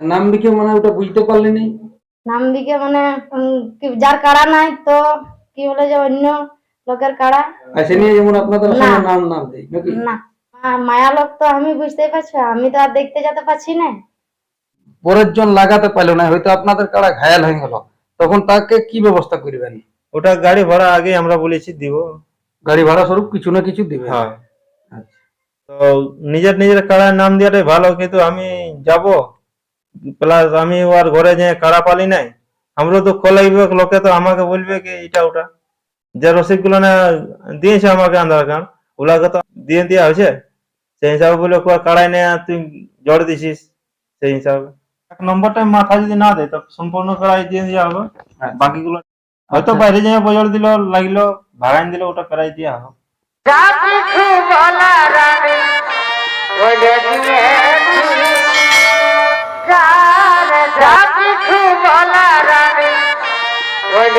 নাম লিখে মানে ওটা বুঝতে পারলে পারলেনি নাম দিকে মানে কি- যার কাড়া নাই তো কি বলে যে অন্য লোকের কাড়া? আসে নিয়ে যেমন আপনাদের নাম নাম দেয় নাকি? না। মায়া লোক তো আমি বুঝতেই পারছি আমি তো আর দেখতে যেতে পারছি না। পরের জন লাগাতে পারল না হয়তো আপনাদের কাড়া ঘায়াল হয়ে গেল। তখন তাকে কি ব্যবস্থা করবেন? ওটা গাড়ি ভাড়া আগে আমরা বলেছি দিব। গাড়ি ভাড়া স্বরূপ কিছু না কিছু দিবে হ্যাঁ। আচ্ছা। তো নিজের নিজের কাড়ার নাম দেওয়াটাই ভালো কিন্তু আমি যাব। প্লাস আমি ওর ঘরে যে কাড়া পালি নাই আমরাও তো খোলাইবে লোকে তো আমাকে বলবে কি এটা ওটা। যে রসিদগুলো না দিয়েছে আমাকে আধার কার্ড ওগুলাকে তো দিয়ে দেওয়া হয়েছে। সেই হিসাবে বলে কাড়াই নেই তুই জড় দিছিস। সেই হিসাবে। এক নম্বরটা মাথা যদি না দেয় তো সম্পূর্ণ কাড়াই দিয়ে দেওয়া হবে। বাকিগুলো হয়তো বাইরে যেয়ে বজল দিল লাগল ভাড়াইন দিল ওটা করাই দেওয়া হবে।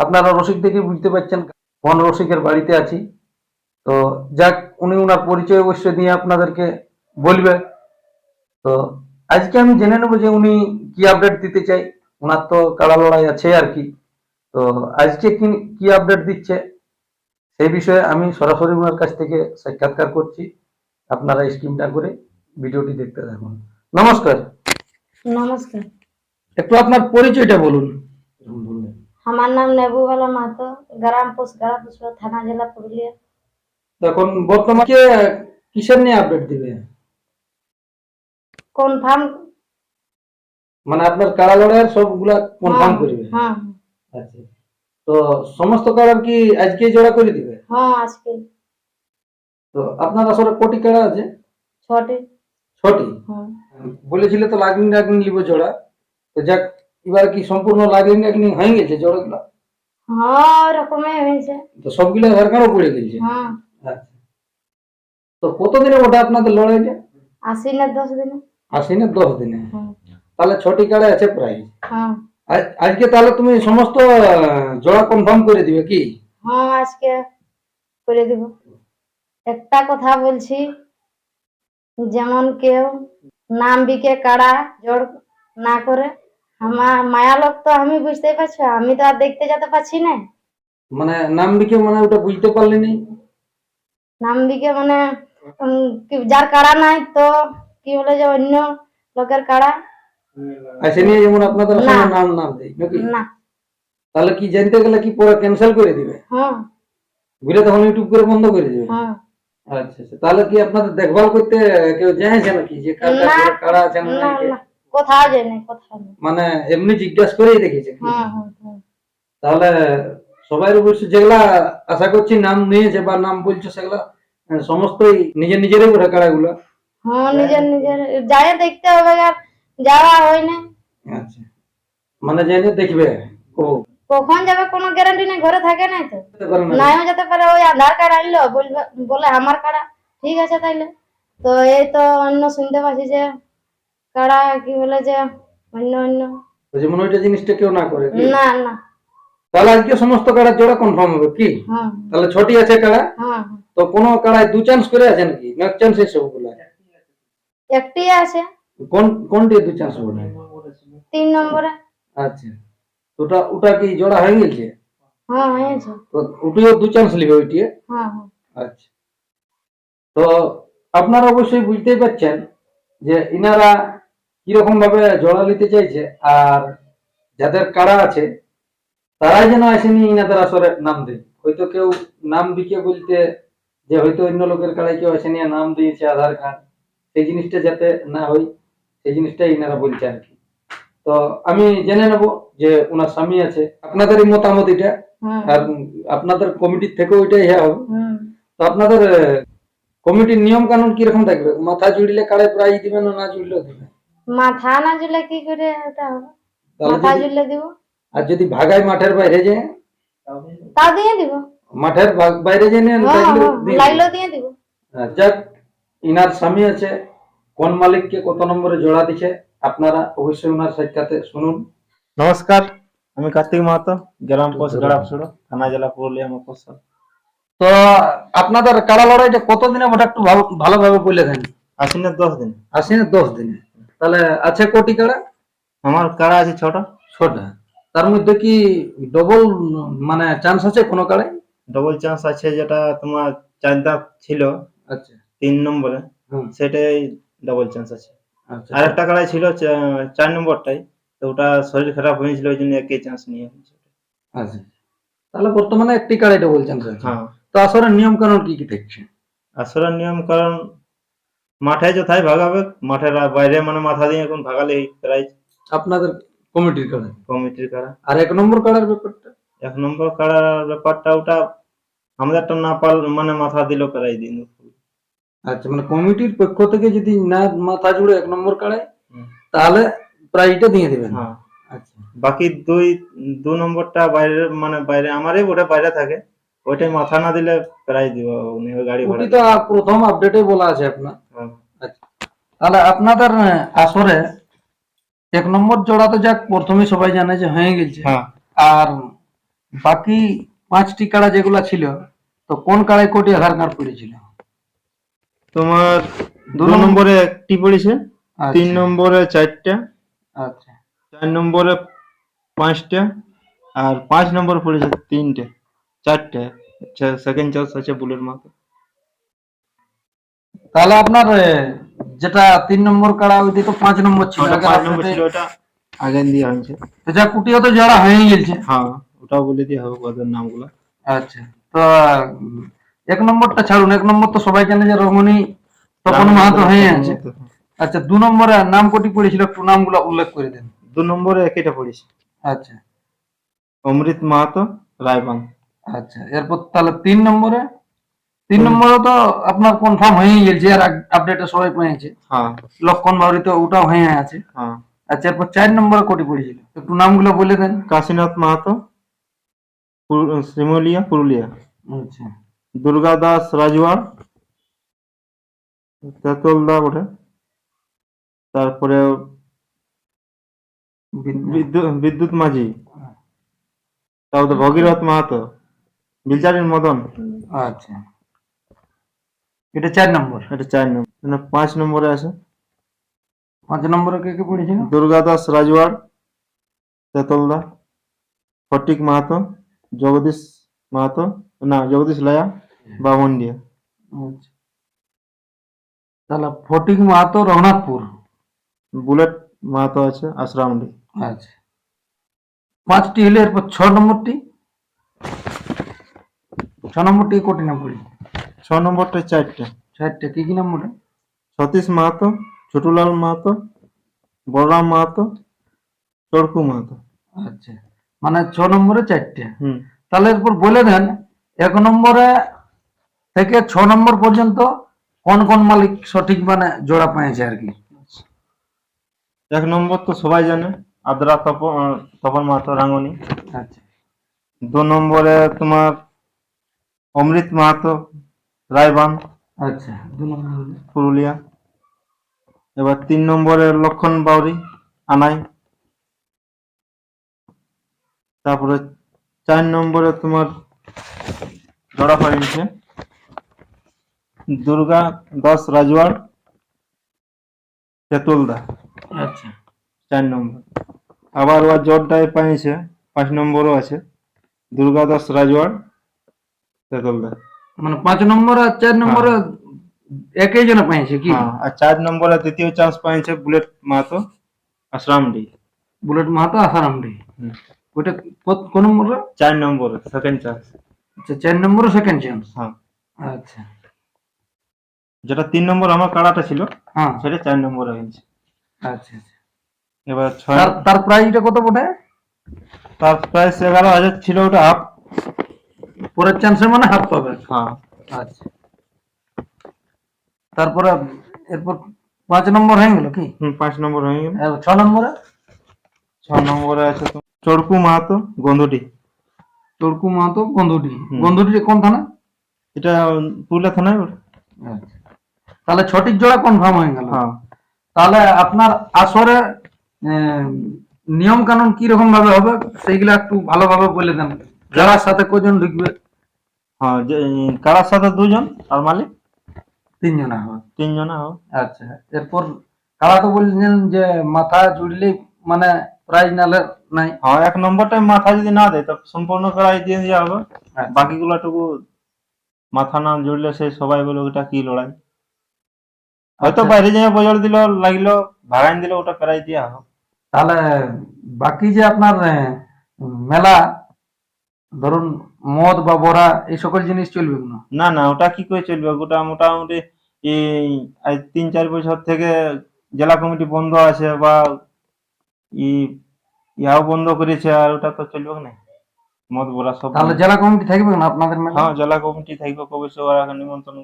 আপনারা রসিক দেখে বুঝতে পারছেন বন রসিকের বাড়িতে আছি। তো যাক উনি ওনার পরিচয় অবশ্যই দিয়ে আপনাদেরকে বলবে। তো আজকে আমি জেনে নেব যে উনি কি আপডেট দিতে চাই। ওনার তো কাড়া লড়াই আছে আর কি। তো আজকে কি কি আপডেট দিচ্ছে? সেই বিষয়ে আমি সরাসরি ওনার কাছ থেকে সাক্ষাৎকার করছি। আপনারা স্ক্রিনটা করে ভিডিওটি দেখতে থাকুন। নমস্কার। নমস্কার। একটু আপনার পরিচয়টা বলুন। আমার নাম নেবুবালা মাহাতো গ্রাম পোস্ট গাড়া পুষ্পা থানা জেলা পুরুলিয়া। এখন বর্তমানে কিসের নিয়ে আপডেট দিবে? কনফার্ম মানে আপনার কাড়া লড়াইয়ের সবগুলা কনফার্ম করবে? হ্যাঁ। আচ্ছা। তো সমস্ত কাড়ার কি আজকে জোড়া করে দিবে? হ্যাঁ আজকে। তো আপনার আসলে কোটি কাড়া আছে? ছটে। ছটি? হ্যাঁ। বলেছিলে তো লাগনি লাগনি নিব জোড়া। তো যাক এবার কি সম্পূর্ণ লাগনি লাগনি হয়ে গেছে জোড়াগুলো হ্যাঁ হয়েছে। তো সবগুলো হ্যাঁ। আচ্ছা। তো কতদিনে ওটা আপনাদের লড়াইটা আশি না দশ দিনে। আশি না দশ দিনে? হ্যাঁ। তাহলে ছটি কাড়া আছে প্রায়। হ্যাঁ। আজকে তাহলে তুমি সমস্ত জোড়া কনফার্ম করে দিবে কি? হ্যাঁ আজকে করে দিব। একটা কথা বলছি যেমন কেউ নাম বিকে কাড়া জোর না করে আমার মায়া লোক তো আমি বুঝতেই পারছি আমি তো আর দেখতে যেতে পারছি না। মানে নাম লিখে মানে ওটা বুঝতে পারলেনি নাম দিকে মানে যার কাড়া নাই তো কি বলে যে অন্য লোকের কাড়া? আসে নিয়ে যেমন আপনাদের। নাম নাম দেয় নাকি? না। তাহলে কি জানতে গেলে কি পরে ক্যান্সেল করে দিবে? হ্যাঁ। বুঝলে তখন ইউটিউব করে বন্ধ করে দিবে? হ্যাঁ। আচ্ছা আচ্ছা। তাহলে কি আপনাদের দেখভাল করতে কেউ যাইছে নাকি যে কার কার কারা আছে না। কোথাও যায় না কোথাও মানে এমনি জিজ্ঞাসা করেই দেখেছে? হ্যাঁ হ্যাঁ হ্যাঁ। তাহলে সবাই অবশ্য যেগুলা আশা করছি নাম নিয়েছে বা নাম বলছে সেগুলা সমস্তই নিজের নিজেরই কারাগুলো। হ্যাঁ নিজের নিজের। যায় দেখতে হবে আর যাওয়া হয় না। আচ্ছা। মানে জেনে দেখবে ও। কখন যাবে কোনো গ্যারান্টি নেই ঘরে থাকে নাই তো। নাইও যেতে পারে ওই আধার কার্ড আনলো বলবে বলে আমার কাড়া ঠিক আছে তাইলে। তো এই তো অন্য শুনতে পাচ্ছি যে কাড়া কি বলে যে অন্য অন্য। তো যেমন ওইটা জিনিসটা কেউ না করে কি? না না। তাহলে আজকে সমস্ত কাড়া জোড়া কনফার্ম হবে কি? হ্যাঁ। তাহলে ছটি আছে কাড়া হ্যাঁ তো কোনো কাড়ায় দু চান্স করে আছে নাকি না এক চান্স সবগুলা একটি আছে। কোন কোনটি দু চান্স হবে তিন নম্বরে। আচ্ছা। ওটা ওটা কি জোড়া হয়ে গেছে? হ্যাঁ হয়েছে তো ওটিও দু চান্স নেবে ওইটি হ্যাঁ হ্যাঁ। আচ্ছা। তো আপনারা অবশ্যই বুঝতেই পারছেন যে ইনারা কীরকম ভাবে জোড়া নিতে চাইছে আর যাদের কারা আছে তারাই যেন আসেনি ইনাদের আসরে নাম দেয়। হয়তো কেউ নাম বিকে বলতে যে হয়তো অন্য লোকের কারায় কেউ আসেনি নাম দিয়েছে আধার কার্ড সেই জিনিসটা যাতে না হয় সেই জিনিসটাই ইনারা বলছে আর কি। তো আমি জেনে নেব যে ওনার স্বামী আছে। আপনাদেরই মতামত এটা। আর আপনাদের কমিটির থেকে ওইটাই হ্যাঁ হবে। তো আপনাদের কমিটির নিয়ম কানুন কীরকম থাকবে? মাথা জুড়লে কাড়ে প্রাইজ দিবেন না না জুড়লেও দিবেন? মাথা না জুলে কি করে ওটা? হবে মাথা জুলে দিব? আর যদি ভাগাই মাঠের বাইরে যায় তাও দিয়ে দিব। মাঠের বাইরে যে নেন হ্যাঁ তাইলে হ্যাঁ, দিয়ে দিব। যাক ইনার স্বামী আছে। কোন মালিককে কত নম্বরে জোড়া দিছে? আপনারা অবশ্যই ওনার সাক্ষাতে শুনুন। নমস্কার আমি কার্তিক মাহাতো গ্রাম পোস্ট গড়াপসড়ো থানা জেলা পুরুলিয়া মফস্বল তো আপনাদের কাড়া লড়াইটা কতদিনে ওটা একটু ভালো- ভালোভাবে বলে দেন। আশ্বিনের দশ দিন। আসি না দশ দিনে। তাহলে আছে কোটি কাড়া? আমার কাড়া আছে ছটা। ছটা। তার মধ্যে কি ডবল মানে চান্স আছে কোনো কাড়ায়? ডবল চান্স আছে যেটা তোমার চার দাঁত ছিল আচ্ছা। তিন নম্বরে। সেটাই ডবল চান্স আছে। আচ্ছা। আর একটা কাড়াই ছিল চার নম্বরটাই। তো ওটা শরীর খারাপ হয়েছিল ওই জন্য একই চান্স নিয়ে আচ্ছা। তাহলে বর্তমানে একটি কাড়াই ডবল চান্স আছে। হ্যাঁ। তো আসলে নিয়ম কানুন কি কি দেখছে আসলে নিয়ম কারণ মাঠে যথাই ভাগাবে মাঠের বাইরে মানে মাথা দিয়ে এখন ভাগালে প্রাইজ আপনাদের কমিটির কাড়াই কমিটির কাড়া আর এক নম্বর কাড়ার ব্যাপারটা? এক নম্বর কাড়ার ব্যাপারটা ওটা আমাদের আমাদেরটা না পাল মানে মাথা দিল প্রাইজ দিন। আচ্ছা মানে কমিটির পক্ষ থেকে যদি না মাথা জুড়ে এক নম্বর কাড়ায় তাহলে প্রাইজটা দিয়ে দেবেন? হ্যাঁ। আচ্ছা। বাকি দুই দু নম্বরটা বাইরে মানে বাইরে আমারই ওটা বাইরে থাকে। ওইটাই মাথা না দিলে প্রায় দিব উনি গাড়ি ভাড়া তো প্রথম আপডেটে বলা আছে আপনার। হ্যাঁ। আচ্ছা তাহলে আপনাদের আসরে এক নম্বর জোড়া তো যাক প্রথমে সবাই জানে যে হয়ে গেছে। হ্যাঁ। আর বাকি পাঁচটি কাড়া যেগুলা ছিল তো কোন কাড়ায় কোটি আধার কার্ড পড়েছিল? তোমার দু নম্বরে একটি পড়েছে আচ্ছা, তিন নম্বরে চারটা আচ্ছা। চার নম্বরে পাঁচটা আর পাঁচ নম্বর পড়েছে তিনটে। চারটে সেকেন্ড চান্স আছে বুলেট মাথা তাহলে আপনার যেটা তিন নম্বর কাড়া ওইটি তো পাঁচ নম্বর ছিল। ওটা পাঁচ নম্বর ছিল ওটা আগে দিয়ে হয়েছে। তো যা কুটিও তো জোড়া হয়ে গেছে। হ্যাঁ ওটাও বলে দিয়ে হবে ওদের নামগুলো। আচ্ছা তো এক নম্বরটা ছাড়ুন। এক নম্বর তো সবাই জানে যে রমণী তপন মাহাতো হয়ে আছে আচ্ছা দু নম্বরে নাম কোটি পড়েছিল একটু নামগুলো উল্লেখ করে দেন। দু নম্বরে একইটা পড়েছে। আচ্ছা। অমৃত মাহাতো রায়বাং। আচ্ছা এরপর তাহলে তিন নম্বরে? তিন নম্বরে তো আপনার কনফার্ম হয়ে গেছে আর আপডেটে সবাই পেয়েছে হ্যাঁ। লক্ষণ বাউরি তো ওটাও হয়ে আছে। হ্যাঁ। আচ্ছা এরপর চার নম্বরে কোটি পড়েছিল একটু নামগুলো বলে দেন। কাশীনাথ মাহাতো শিমুলিয়া পুরুলিয়া। আচ্ছা। দুর্গা দাস রাজওয়ার তেতলদা বটে। তারপরে বিদ্যুৎ। বিদ্যুৎ মাঝি। তারপরে ভগীরথ মাহাতো। বিচারিন মদন আচ্ছা। এটা চার নম্বর। এটা চার নম্বর। মানে পাঁচ নম্বরে আছে। পাঁচ নম্বরে কে কে পড়েছিল? দুর্গা দাস রাজওয়ার তেতলদা ফটিক মাহাতো জগদীশ মাহাতো না জগদীশ লায়া বামন্ডিয়া আচ্ছা। তাহলে ফটিক মাহাতো রঘুনাথপুর। বুলেট মাহাতো আছে আশ্রামডি। আচ্ছা। পাঁচটি হলে এরপর ছ নম্বরটি। ছ নম্বরটি কোটি নাম পড়ি ছ নম্বরটা চারটে। চারটে কি কি নম্বরে সতীশ মাহাতো ছোটুলাল মাহাতো বলরাম মাহাতো চড়কু মাহাতো। আচ্ছা। মানে ছ নম্বরে চারটে। হুম। তাহলে এরপর বলে দেন এক নম্বরে থেকে ছ নম্বর পর্যন্ত কোন কোন মালিক সঠিক মানে জোড়া পেয়েছে আর কি? এক নম্বর তো সবাই জানে আদ্রা তপন তপন মাহাতো রাঙ্গনি আচ্ছা। দু নম্বরে তোমার অমৃত মাহাতো রায়বান আচ্ছা দু নম্বর হলো। পুরুলিয়া। এবার তিন নম্বরে লক্ষণ বাউরি আনাই। তারপরে চার নম্বরে তোমার ধরা পড়েছে দুর্গা দাস রাজওয়ার তেতুলদা। আচ্ছা। চার নম্বর। আবার ওর জটটায় পাইছে পাঁচ নম্বরও আছে দুর্গা দাস রাজওয়ার মানে পাঁচ নম্বর আর চার নম্বরে একই জন পেয়েছে কি? হ্যাঁ আর চার নম্বরে দ্বিতীয় চান্স পাইছে Bullet Mahato Ashramdi. Bullet Mahato Ashramdi ওইটা কোন নম্বরে চার নম্বরে সেকেন্ড চান্স আচ্ছা চার নম্বরে সেকেন্ড চান্স হ্যাঁ। আচ্ছা। যেটা তিন নম্বর আমার কাড়াটা ছিল হ্যাঁ। সেটা চার নম্বরে হয়েছে আচ্ছা আচ্ছা। এবার ছয় তার প্রাইসটা কত বটে? তার প্রাইস এগারো হাজার ছিল ওটা হাফ পরের চান্সে মানে হাফ পাবে। হ্যাঁ। আচ্ছা। তারপরে এরপর পাঁচ নম্বর হয়ে গেল কি? পাঁচ নম্বর হয়ে গেল। ছ নম্বরে? ছ নম্বরে আছে তো চড়কু মাহাতো গন্ধটি। চড়কু মাহাতো বন্ধুটি হুম। বন্ধুটি কোন থানা? এটা পুরুলিয়া থানায় আচ্ছা। তাহলে ছটির জোড়া কনফার্ম হয়ে গেল। হ্যাঁ। তাহলে আপনার আসরে নিয়ম কানুন কি রকম ভাবে হবে সেইগুলা একটু ভালোভাবে বলে দেন। যারার সাথে কজন ঢুকবে হ্যাঁ কারার সাথে দুজন? আর মালিক? তিনজনা হবে। তিনজনা হোক আচ্ছা এরপর কারা তো বলছেন যে মাথা জুড়লেই মানে প্রাইজ নালে নাই? হ্যাঁ এক নম্বরটায় মাথা যদি না দেয় তো সম্পূর্ণ করাই দিয়ে দেওয়া হবে। আচ্ছা। বাকিগুলো টুকু মাথা না জুড়লে সে সবাই বলে ওটা কি লড়াই? হয়তো আচ্ছা। বাইরে যেয়ে বজল দিল লাগল ভাগাইন দিল ওটা করাই দেওয়া হবে। তাহলে বাকি যে আপনার মেলা ধরুন মদ বা বড়া এই সকল জিনিস চলবে না না না ওটা কি করে চলবে? ওটা মোটামুটি এই তিন চার বছর থেকে জেলা কমিটি বন্ধ আছে বা ইয়াও বন্ধ করেছে আর ওটা তো চলবে না? মদ বলা সব তাহলে জেলা কমিটি থাকবে না আপনাদের হ্যাঁ জেলা কমিটি থাকবে কবে সে ওরা নিমন্ত্রণ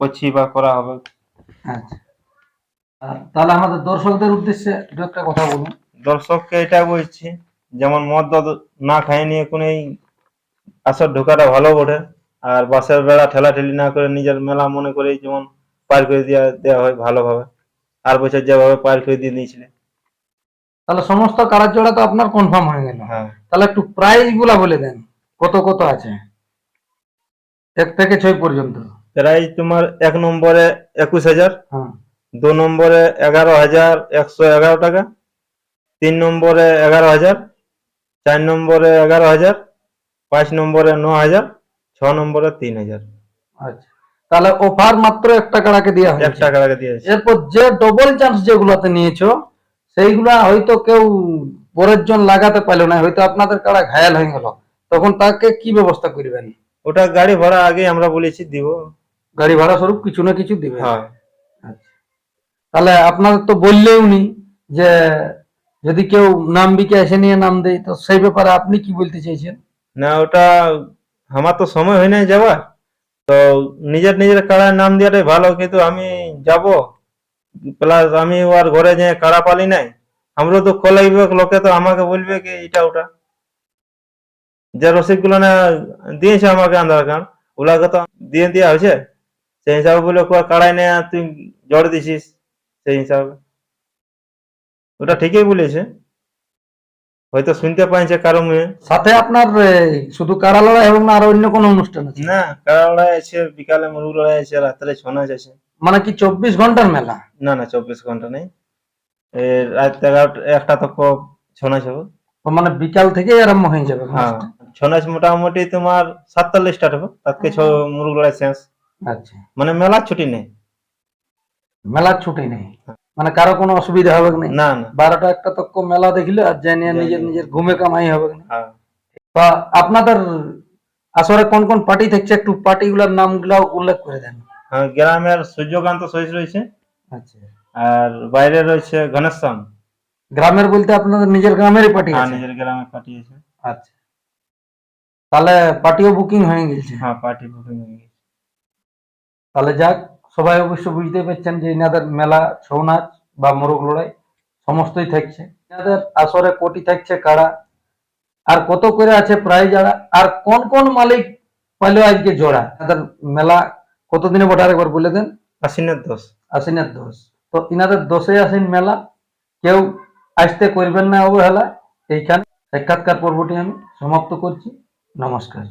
করছি বা করা হবে। আচ্ছা। তাহলে আমাদের দর্শকদের উদ্দেশ্যে একটা কথা বলুন। দর্শককে এটা বলছি যেমন মদ না খাই নিয়ে কোনো আসর ঢোকাটা ভালো বটে। আর বাসের বেড়া ঠেলাঠেলি না করে নিজের মেলা মনে করে যেমন পার করে দেওয়া দেওয়া হয় ভালোভাবে। আর বছর যেভাবে পার করে দিয়ে দিয়েছিলে তাহলে সমস্ত কারার জোড়া তো আপনার কনফার্ম হয়ে গেল। হ্যাঁ। তাহলে একটু প্রাইসগুলা বলে দেন কত কত আছে? এক থেকে ছয় পর্যন্ত। প্রাইজ তোমার এক নম্বরে একুশ হাজার হ্যাঁ। দু নম্বরে এগারো হাজার একশো এগারো টাকা তিন নম্বরে এগারো হাজার চার নম্বরে এগারো হাজার পাঁচ নম্বরে ন হাজার ছ নম্বরে তিন হাজার। আচ্ছা। তাহলে অফার মাত্র একটা কাড়াকে দেওয়া এক হয়েছে টাকা টাকা দিয়েছে এরপর যে ডবল চান্স যেগুলাতে নিয়েছো সেইগুলা হয়তো কেউ পরের জন লাগাতে পারল না হয়তো আপনাদের কাড়া ঘায়াল হয়ে গেল। তখন তাকে কি ব্যবস্থা করবেন? ওটা গাড়ি ভাড়া আগে আমরা বলেছি দিব। গাড়ি ভাড়া স্বরূপ কিছু না কিছু দিবেন। হ্যাঁ। আচ্ছা। তাহলে আপনাদের তো বললেও নি যে যদি কেউ নাম বিকে এসে নিয়ে নাম দেয় তো সেই ব্যাপারে আপনি কি বলতে চাইছেন? না, ওটা আমার তো সময় হয় নাই যাওয়ার। তো নিজের নিজের কাড়ার নাম দেওয়াটাই ভালো, কিন্তু আমি যাব। প্লাস আমি ওর ঘরে যে কাড়া পালি নাই, আমরাও তো খোলাইবে লোকে তো আমাকে বলবে কি এটা ওটা। যে রসিদগুলো না দিয়েছে আমাকে আধার কার্ড, ওগুলাকে তো দিয়ে দেওয়া হয়েছে। সেই হিসাবে বলে কাড়াই নে তুই জড় দিছিস। সেই হিসাবে। ওটা ঠিকই বলেছে। হয়তো শুনতে পাইছে কারও মেয়ে। সাথে আপনার শুধু কারা লড়াই এবং না আর অন্য কোনো অনুষ্ঠান আছে? না কারা লড়াই আছে বিকালে মুরগ লড়াই আছে রাত্রে ছৌ নাচ আছে। মানে কি চব্বিশ ঘণ্টার মেলা? না না চব্বিশ ঘণ্টা নেই। রাত এগারোটা একটা তো ছৌ নাচ হবে। মানে বিকাল থেকেই আরম্ভ হয়ে যাবে হ্যাঁ ছৌ নাচ মোটামুটি তোমার সাতটালে স্টার্ট হবে তারকে ছ মুরগ লড়াই শেষ। আচ্ছা। মানে মেলার ছুটি নেই। মেলার ছুটি নেই। মানে কারও কোনো অসুবিধা হবে না না। বারোটা একটা তক মেলা দেখিলে আর যাই নিয়ে নিজের নিজের ঘুমে কামাই হবে না হ্যাঁ। বা আপনাদের আসরে কোন কোন পার্টি থাকছে? একটু পার্টি পার্টিগুলোর নামগুলো উল্লেখ করে দেন। হ্যাঁ, গ্রামের সূর্যকান্ত সহিস রয়েছে। আচ্ছা। আর বাইরে রয়েছে ঘনেশ্যাম। গ্রামের বলতে আপনাদের নিজের গ্রামেরই পার্টি হ্যাঁ আছে? নিজের গ্রামে পাঠিয়েছে আচ্ছা। তাহলে পার্টিও বুকিং হয়ে গেছে? হ্যাঁ পার্টি বুকিং হয়ে গেছে। তাহলে যাক। সবাই অবশ্য বুঝতে পারছেন যে এনাদের মেলা ছৌ নাচ বা মোরগ লড়াই সমস্তই থাকছে। এনাদের আসরে কোটি থাকছে কারা আর কত করে আছে প্রাইজ আড়া আর কোন কোন মালিক পাইলো আজকে জোড়া? এনাদের মেলা কতদিনে বটার একবার বলে দেন? আশ্বিনের দোষ আশ্বিনের দোষ তো ইনাদের দোষে আসেন মেলা কেউ আসতে করবেন না অবহেলা এইখানে সাক্ষাৎকার পর্বটি আমি সমাপ্ত করছি। নমস্কার।